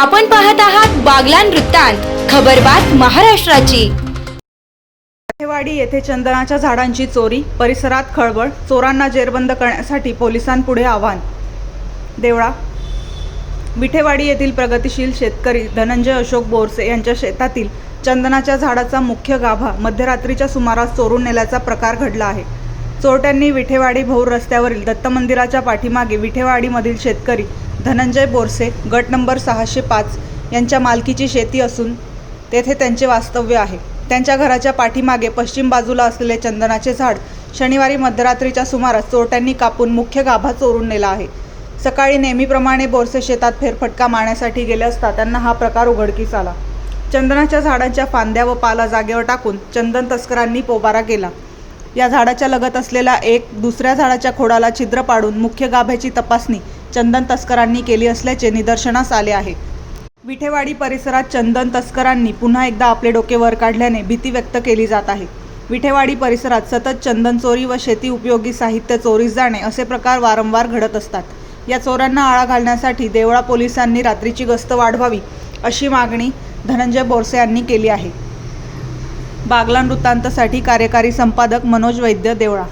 आपण पाहत आहात बागलान वृत्तांत खबरबात महाराष्ट्राची. विठेवाडी येथे चंदनाच्या झाडांची चोरी परिसरात खळबळ चोरांना जेरबंद करण्यासाठी पोलिसांपुढे आव्हान. देवळा. विठेवाडी येथील प्रगतिशील शेतकरी धनंजय अशोक बोरसे यांच्या शेतातील चंदनाच्या झाडाचा मुख्य गाभा मध्यरात्रीच्या सुमारास चोरून नेल्याचा प्रकार घडला आहे. चोरट्यांनी विठेवाडी भौर रस्त्यावरील दत्त मंदिराच्या पाठीमागे विठेवाडीमधील शेतकरी धनंजय बोरसे गट नंबर सहाशे पाच यांच्या मालकीची शेती असून तेथे त्यांचे वास्तव्य आहे. त्यांच्या घराच्या पाठीमागे पश्चिम बाजूला असलेले चंदनाचे झाड शनिवारी मध्यरात्रीच्या सुमारास चोरट्यांनी कापून मुख्य गाभा चोरून नेला आहे. सकाळी नेहमीप्रमाणे बोरसे शेतात फेरफटका मारण्यासाठी गेले असता त्यांना हा प्रकार उघडकीस आला. चंदनाच्या झाडांच्या फांद्या व पाला जागेवर टाकून चंदन तस्करांनी पोबारा केला. या झाडाच्या लगत असलेल्या एक दुसऱ्या झाडाच्या खोडाला छिद्र पाडून मुख्य गाभ्याची तपासणी चंदन तस्करांनी केली असल्याचे निदर्शनास आले आहे. विठेवाडी परिसरात चंदन तस्करांनी पुन्हा एकदा आपले डोके वर काढल्याने भीती व्यक्त केली जात आहे. विठेवाडी परिसरात सतत चंदन चोरी व शेती उपयोगी साहित्य चोरीस जाणे असे प्रकार वारंवार घडत असतात. या चोरांना आळा घालण्यासाठी देवळा पोलिसांनी रात्रीची गस्त वाढवावी अशी मागणी धनंजय बोरसे यांनी केली आहे. बागला वृत्तांतसाठी कार्यकारी संपादक मनोज वैद्य देवळा